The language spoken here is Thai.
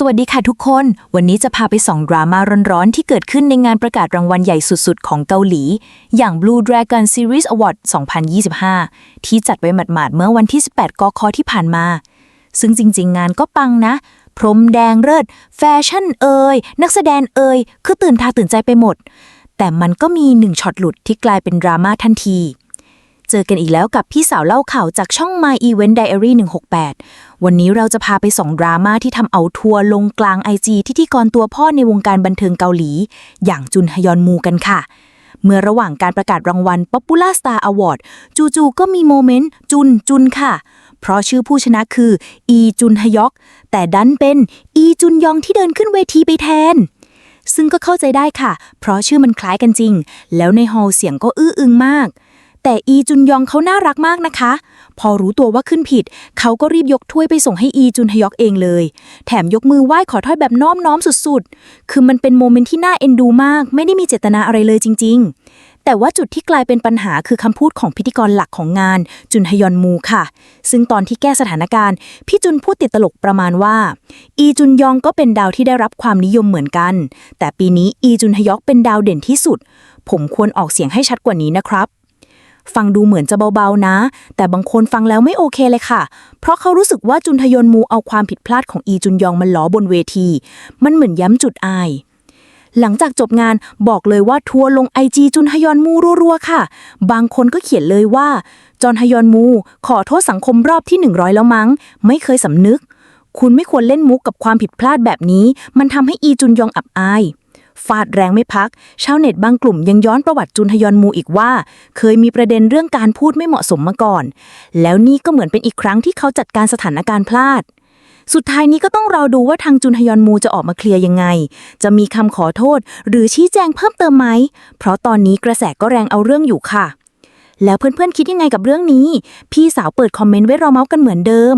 สวัสดีค่ะทุกคน วันนี้จะพาไปส่องดราม่าร้อนๆ ที่เกิดขึ้นในงานประกาศรางวัลใหญ่สุดๆ ของเกาหลี อย่าง Blue Dragon Series Award 2025 ที่จัดไว้หมาดๆ เมื่อวันที่ 18 กคที่ผ่านมา ซึ่งจริงๆ งานก็ปังนะ พรมแดงเลิศแฟชั่นเอ่ยนักแสดงเอ่ยคือตื่นตาตื่นใจไปหมด แต่มันก็มีหนึ่งช็อตหลุดที่กลายเป็นดราม่าทันที เจอกันอีกแล้วกับพี่สาวเล่าข่าวจากช่อง My Event Diary 168 วันนี้เราจะพาไปส่องดราม่าที่ทำเอาทัวร์ลงกลางไอจีที่ที่กรตัวพ่อในวงการบันเทิงเกาหลี อย่างจุนฮยอนมูกันค่ะ เมื่อระหว่างการประกาศรางวัล Popular Star Award จู่ๆก็มีโมเมนต์จุนจุนค่ะ เพราะชื่อผู้ชนะคืออีจุนฮยอก แต่ดันเป็นอีจุนยองที่เดินขึ้นเวทีไปแทนซึ่งก็เข้าใจได้ค่ะ เพราะชื่อมันคล้ายกันจริง แล้วในฮอลเสียงก็อื้ออึงมาก แต่อีจุนยองเขาน่ารักมากนะคะ พอรู้ตัวว่าขึ้นผิด เขาก็รีบยกถ้วยไปส่งให้อีจุนฮยอกเองเลย แถมยกมือไหว้ขอโทษแบบน้อมน้อมสุดๆ คือมันเป็นโมเมนต์ที่น่าเอ็นดูมาก ไม่ได้มีเจตนาอะไรเลยจริง ๆ แต่ว่าจุดที่กลายเป็นปัญหาคือคำพูดของพิธีกรหลักของงาน จุนฮยอนมูค่ะ ซึ่งตอนที่แก้สถานการณ์ พี่จุนพูดติดตลกประมาณว่า อีจุนยองก็เป็นดาวที่ได้รับความนิยมเหมือนกัน แต่ปีนี้อีจุนฮยอกเป็นดาวเด่นที่สุด ผมควรออกเสียงให้ชัดกว่านี้นะครับ ฟังดูเหมือนจะเบาๆนะ แต่บางคนฟังแล้วไม่โอเคเลยค่ะ เพราะเขารู้สึกว่าจุนทยนมูเอาความผิดพลาดของอีจุนยองมันล้อบนเวที มันเหมือนย้ำจุดอายหลังจากจบงานบอกเลยว่าทัวร์ลงไอจีจุนฮยอนมูรัวๆค่ะ บางคนก็เขียนเลยว่า จอนฮยอนมู ขอโทษสังคมรอบที่ 100 แล้วมั้ง ไม่เคยสำนึก คุณไม่ควรเล่นมุกกับความผิดพลาดแบบนี้ มันทำให้อีจุนยองอับอาย ฟาดแรงไม่พัก ชาวเน็ตบางกลุ่มยังย้อนประวัติจุนฮยอนมูอีกว่า เคยมีประเด็นเรื่องการพูดไม่เหมาะสมมาก่อน แล้วนี่ก็เหมือนเป็นอีกครั้งที่เขาจัดการสถานการณ์พลาด สุดท้ายนี้ก็ต้องรอดูว่าทางจุนฮยอนมูจะออกมาเคลียร์ยังไง จะมีคำขอโทษ หรือชี้แจงเพิ่มเติมไหม เพราะตอนนี้กระแสก็แรงเอาเรื่องอยู่ค่ะ แล้วเพื่อนๆคิดยังไงกับเรื่องนี้ พี่สาวเปิดคอมเมนต์ไว้รอเมาส์กันเหมือนเดิม